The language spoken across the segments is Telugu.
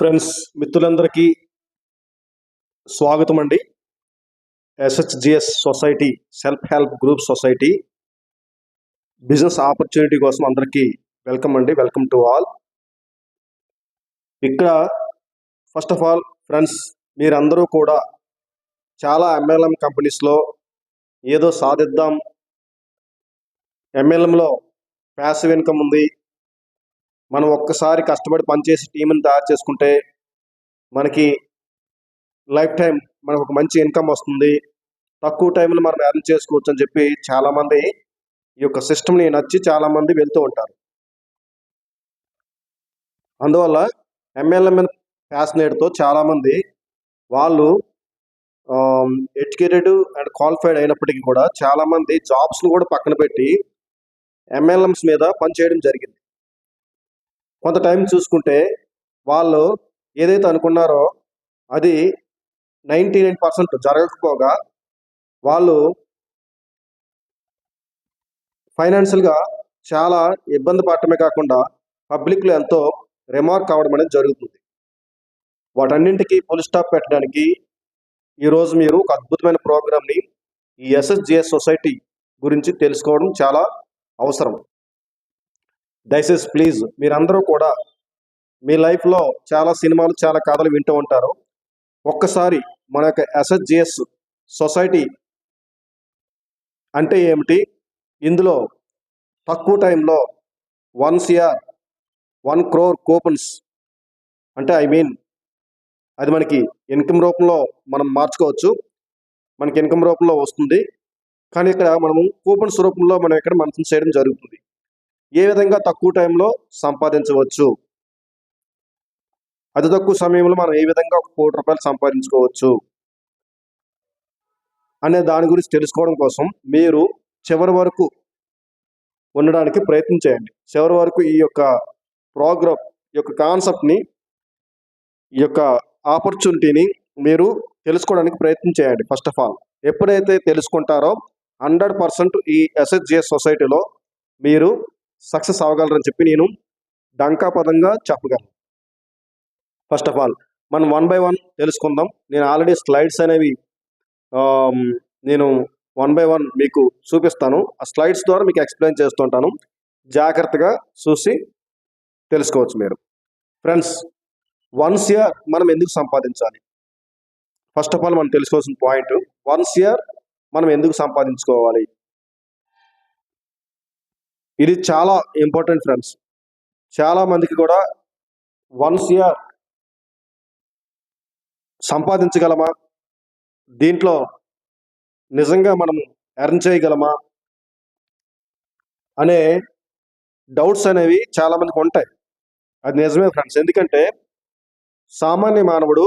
ఫ్రెండ్స్ మిత్రులందరికీ స్వాగతం అండి SHGS society self help group society business opportunity కోసం అందరికీ వెల్కమ్ అండి. Welcome to all. ఇక్కడ ఫస్ట్ ఆఫ్ ఆల్ ఫ్రెండ్స్ మీరందరూ కూడా చాలా ఎంఎల్ఎం కంపెనీస్లో ఏదో సాధిద్దాం. ఎంఎల్ఎంలో ప్యాసివ్ ఇన్కమ్ ఉంది. మనం ఒక్కసారి కష్టపడి పనిచేసి టీంని తయారు చేసుకుంటే మనకి లైఫ్ టైం మనకు ఒక మంచి ఇన్కమ్ వస్తుంది. తక్కువ టైంలో మనం ఎర్న్ చేసుకోవచ్చు అని చెప్పి చాలామంది ఈ యొక్క సిస్టమ్ని నచ్చి చాలామంది వెళ్తూ ఉంటారు. అందువల్ల ఎంఎల్ఎంఎన్ ఫ్యాసినేట్తో చాలామంది వాళ్ళు ఎడ్యుకేటెడ్ అండ్ క్వాలిఫైడ్ అయినప్పటికీ కూడా చాలామంది జాబ్స్ను కూడా పక్కన పెట్టి ఎంఎల్ఎంస్ మీద పనిచేయడం జరిగింది. కొంత టైం చూసుకుంటే వాళ్ళు ఏదైతే అనుకున్నారో అది నైంటీ నైన్ పర్సెంట్ జరగకపోగా వాళ్ళు ఫైనాన్షియల్గా చాలా ఇబ్బంది పడటమే కాకుండా పబ్లిక్లో ఎంతో రిమార్క్ అవ్వడం అనేది జరుగుతుంది. వాటన్నింటికి ఫుల్ స్టాప్ పెట్టడానికి ఈరోజు మీరు ఒక అద్భుతమైన ప్రోగ్రామ్ని ఈ ఎస్ఎస్జిఎస్ సొసైటీ గురించి తెలుసుకోవడం చాలా అవసరం. దయచేసి ప్లీజ్ మీరందరూ కూడా మీ లైఫ్లో చాలా సినిమాలు చాలా కథలు వింటూ ఉంటారు. ఒక్కసారి మన యొక్క ఎస్ఎస్జిఎస్ సొసైటీ అంటే ఏమిటి? ఇందులో తక్కువ టైంలో one CR one crore coupons అంటే ఐ మీన్ అది మనకి ఇన్కమ్ రూపంలో మనం మార్చుకోవచ్చు. మనకి ఇన్కమ్ రూపంలో వస్తుంది. కానీ ఇక్కడ మనము కూపన్స్ రూపంలో మనం ఇక్కడ మనం చేయడం జరుగుతుంది. ఏ విధంగా తక్కువ టైంలో సంపాదించవచ్చు? అతి తక్కువ సమయంలో మనం ఏ విధంగా ఒక కోటి రూపాయలు సంపాదించుకోవచ్చు? అనే దాని గురించి తెలుసుకోవడం కోసం మీరు చివరి వరకు ఉండడానికి ప్రయత్నం చేయండి. చివరి వరకు ఈ యొక్క ప్రోగ్రామ్ ఈ యొక్క కాన్సెప్ట్ని ఈ యొక్క ఆపర్చునిటీని మీరు తెలుసుకోవడానికి ప్రయత్నం చేయండి. ఫస్ట్ ఆఫ్ ఆల్ ఎప్పుడైతే తెలుసుకుంటారో హండ్రెడ్ పర్సెంట్ ఈ ఎస్ఎస్జిఎస్ సొసైటీలో మీరు సక్సెస్ అవ్వగలరని చెప్పి నేను డంకాపదంగా చెప్పగలను. ఫస్ట్ ఆఫ్ ఆల్ మనం వన్ బై వన్ తెలుసుకుందాం. నేను ఆల్రెడీ స్లైడ్స్ అనేవి నేను వన్ బై వన్ మీకు చూపిస్తాను. ఆ స్లైడ్స్ ద్వారా మీకు ఎక్స్ప్లెయిన్ చేస్తుంటాను. జాగ్రత్తగా చూసి తెలుసుకోవచ్చు మీరు. ఫ్రెండ్స్ వన్స్ ఇయర్ మనం ఎందుకు సంపాదించాలి? ఫస్ట్ ఆఫ్ ఆల్ మనం తెలుసుకోవాల్సిన పాయింట్ వన్స్ ఇయర్ మనం ఎందుకు సంపాదించుకోవాలి? ఇది చాలా ఇంపార్టెంట్ ఫ్రెండ్స్ చాలా మందికి కూడా వన్స్ ఇయర్ సంపాదించగలమా? దీంట్లో నిజంగా మనం ఎర్న్ చేయగలమా? అనే డౌట్స్ అనేవి చాలా మందికి ఉంటాయి. అది నిజమే ఫ్రెండ్స్ ఎందుకంటే సామాన్య మానవుడు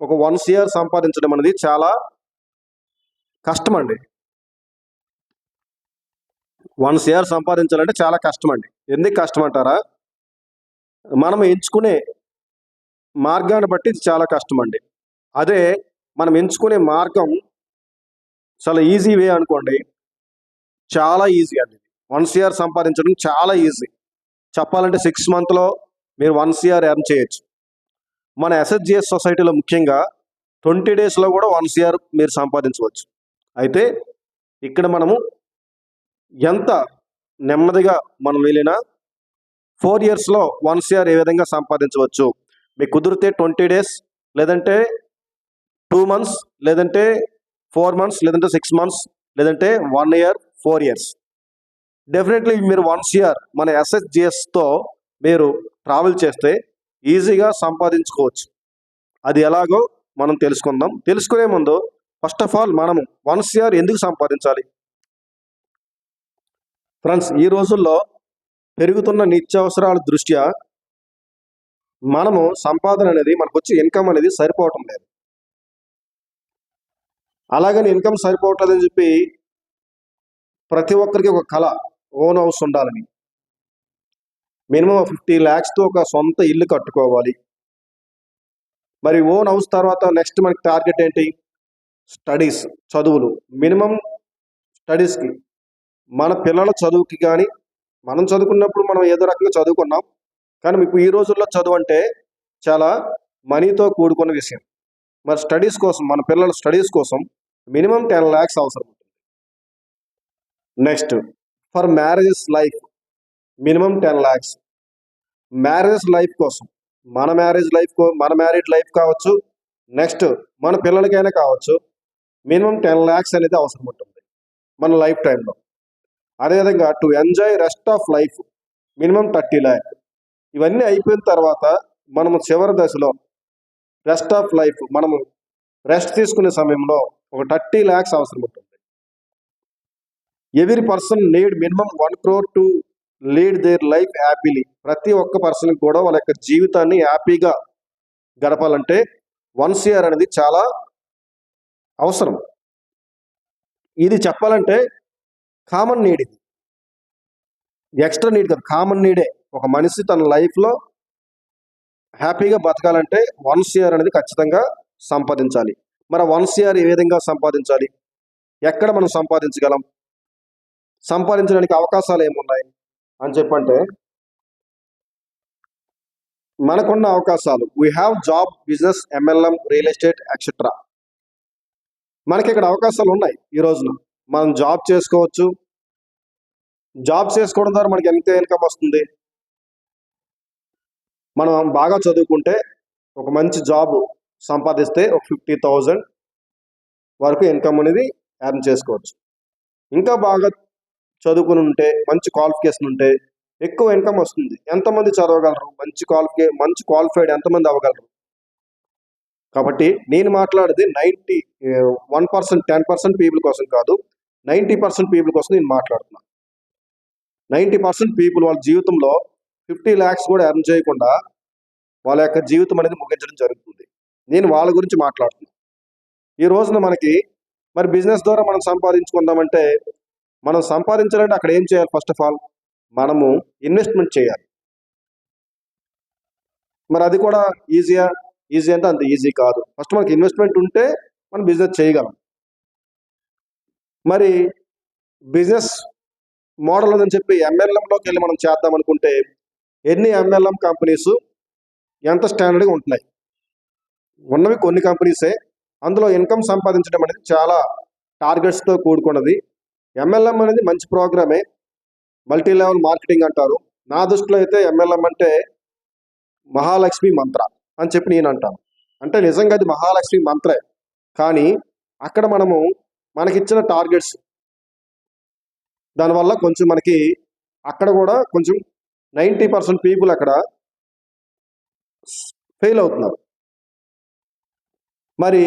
ఒక వన్స్ ఇయర్ సంపాదించడం అనేది చాలా కష్టం అండి. వన్ షేర్ సంపాదించాలంటే చాలా కష్టం అండి ఎందుకు కష్టం అంటారా మనం ఎంచుకునే మార్గాన్ని బట్టి ఇది చాలా కష్టం అండి అదే మనం ఎంచుకునే మార్గం చాలా ఈజీ వే అనుకోండి. చాలా ఈజీ అండి. వన్ సిఆర్ సంపాదించడం చాలా ఈజీ. చెప్పాలంటే సిక్స్ మంత్లో మీరు వన్ సిఆర్ ఎర్న్ చేయొచ్చు. మన ఎస్ఎస్జిఎస్ సొసైటీలో ముఖ్యంగా ట్వంటీ డేస్లో కూడా వన్ సిఆర్ మీరు సంపాదించవచ్చు. అయితే ఇక్కడ మనము ఎంత నెమ్మదిగా మనం వెళ్ళినా ఫోర్ ఇయర్స్లో వన్ సిఆర్ ఏ విధంగా సంపాదించవచ్చు? మీకు కుదిరితే ట్వంటీ డేస్ లేదంటే టూ మంత్స్ లేదంటే ఫోర్ మంత్స్ లేదంటే సిక్స్ మంత్స్ లేదంటే one year four years. Definitely మీరు వన్స్ ఇయర్ మన ఎస్ఎస్జిఎస్తో మీరు ట్రావెల్ చేస్తే ఈజీగా సంపాదించుకోవచ్చు. అది ఎలాగో మనం తెలుసుకుందాం. తెలుసుకునే ముందు ఫస్ట్ ఆఫ్ ఆల్ మనం వన్స్ ఇయర్ ఎందుకు సంపాదించాలి? ఫ్రెండ్స్ ఈ రోజుల్లో పెరుగుతున్న నిత్యావసరాల దృష్ట్యా మనము సంపాదన అనేది మనకు వచ్చే ఇన్కమ్ అనేది సరిపోవటం లేదు. అలాగని ఇన్కమ్ సరిపోవట్లేదని చెప్పి ప్రతి ఒక్కరికి ఒక కళ ఓన్ హౌస్ ఉండాలని. మినిమం ఫిఫ్టీ ల్యాక్స్తో ఒక సొంత ఇల్లు కట్టుకోవాలి. మరి ఓన్ హౌస్ తర్వాత నెక్స్ట్ మనకి టార్గెట్ ఏంటి? స్టడీస్ చదువులు. మినిమం స్టడీస్కి మన పిల్లల చదువుకి కానీ మనం చదువుకున్నప్పుడు మనం ఏదో రకంగా చదువుకున్నాం. కానీ మీకు ఈ రోజుల్లో చదువు అంటే చాలా మనీతో కూడుకున్న విషయం. మరి స్టడీస్ కోసం మన పిల్లల స్టడీస్ కోసం మినిమం టెన్ ల్యాక్స్ అవసరం ఉంటుంది. Next for marriages life minimum ten lakhs marriage life కోసం మన మ్యారేజ్ లైఫ్ మన మ్యారేజ్ లైఫ్ కావచ్చు నెక్స్ట్ మన పిల్లలకైనా కావచ్చు మినిమం టెన్ ల్యాక్స్ అనేది అవసరం ఉంటుంది. మన లైఫ్ టైంలో అదేవిధంగా to enjoy rest of life minimum thirty lakh ఇవన్నీ అయిపోయిన తర్వాత మనము చివరి దశలో రెస్ట్ ఆఫ్ లైఫ్ మనము రెస్ట్ తీసుకునే సమయంలో ఒక థర్టీ ల్యాక్స్ అవసరం ఉంటుంది. Every person need minimum one crore to lead their life happily ప్రతి ఒక్క పర్సన్ కూడా వాళ్ళ యొక్క జీవితాన్ని హ్యాపీగా గడపాలంటే వన్ సిఆర్ అనేది చాలా అవసరం. ఇది చెప్పాలంటే కామన్ నీడ్ ఇది. ఎక్స్ట్రా నీడ్ కాదు. కామన్ నీడే. ఒక మనిషి తన లైఫ్లో హ్యాపీగా బతకాలంటే వన్ సిఆర్ అనేది ఖచ్చితంగా సంపాదించాలి. మరి వన్ సిఆర్ ఏ విధంగా సంపాదించాలి? ఎక్కడ మనం సంపాదించగలం? సంపాదించడానికి అవకాశాలు ఏమున్నాయి? అని చెప్పంటే మనకున్న అవకాశాలు. We have job business MLM real estate etcetera మనకి ఇక్కడ అవకాశాలు ఉన్నాయి ఈ రోజున. మనం జాబ్ చేసుకోవచ్చు. జాబ్ చేసుకోవడం ద్వారా మనకి ఎంత ఇన్కమ్ వస్తుంది? మనం బాగా చదువుకుంటే ఒక మంచి జాబ్ సంపాదిస్తే ఒక ఫిఫ్టీ థౌజండ్ వరకు ఇన్కమ్ అనేది ఎర్న్ చేసుకోవచ్చు. ఇంకా బాగా చదువుకుని ఉంటే మంచి క్వాలిఫికేషన్ ఉంటే ఎక్కువ ఇన్కమ్ వస్తుంది. ఎంతమంది చదవగలరు? మంచి క్వాలిఫికే మంచి క్వాలిఫైడ్ ఎంతమంది అవ్వగలరు? కాబట్టి నేను మాట్లాడేది ninety one percent ten percent people కోసం కాదు. నైంటీ పర్సెంట్ పీపుల్ కోసం నేను మాట్లాడుతున్నాను నైంటీ పర్సెంట్ పీపుల్ వాళ్ళ జీవితంలో ఫిఫ్టీ ల్యాక్స్ కూడా ఎర్న్ చేయకుండా వాళ్ళ యొక్క జీవితం అనేది ముగించడం జరుగుతుంది. నేను వాళ్ళ గురించి మాట్లాడుతున్నాను ఈ రోజున మనకి మరి బిజినెస్ ద్వారా మనం సంపాదించుకుందామంటే మనం సంపాదించాలంటే అక్కడ ఏం చేయాలి ఫస్ట్ ఆఫ్ ఆల్? మనము ఇన్వెస్ట్మెంట్ చేయాలి. మరి అది కూడా ఈజీయా? ఈజీ అంటే అంత ఈజీ కాదు. ఫస్ట్ మనకి ఇన్వెస్ట్మెంట్ ఉంటే మనం బిజినెస్ చేయగలం. మరి బిజినెస్ మోడల్ అని చెప్పి ఎంఎల్ఎంలోకి వెళ్ళి మనం చేద్దాం అనుకుంటే ఎన్ని ఎంఎల్ఎం కంపెనీస్ ఎంత స్టాండర్డ్గా ఉంటున్నాయి? ఉన్నవి కొన్ని కంపెనీసే అందులో ఇన్కమ్ సంపాదించడం అనేది చాలా టార్గెట్స్తో కూడుకున్నది. ఎంఎల్ఎం అనేది మంచి ప్రోగ్రామే మల్టీ లెవెల్ మార్కెటింగ్ అంటారు. నా దృష్టిలో అయితే ఎంఎల్ఎం అంటే మహాలక్ష్మి మంత్ర అని చెప్పి నేను అంటాను. అంటే నిజంగా అది మహాలక్ష్మి మంత్రే. కానీ అక్కడ మనము మనకిచ్చిన టార్గెట్స్. దానివల్ల కొంచెం మనకి అక్కడ కూడా కొంచెం నైంటీ పర్సెంట్ పీపుల్ అక్కడ ఫెయిల్ అవుతున్నారు. మరి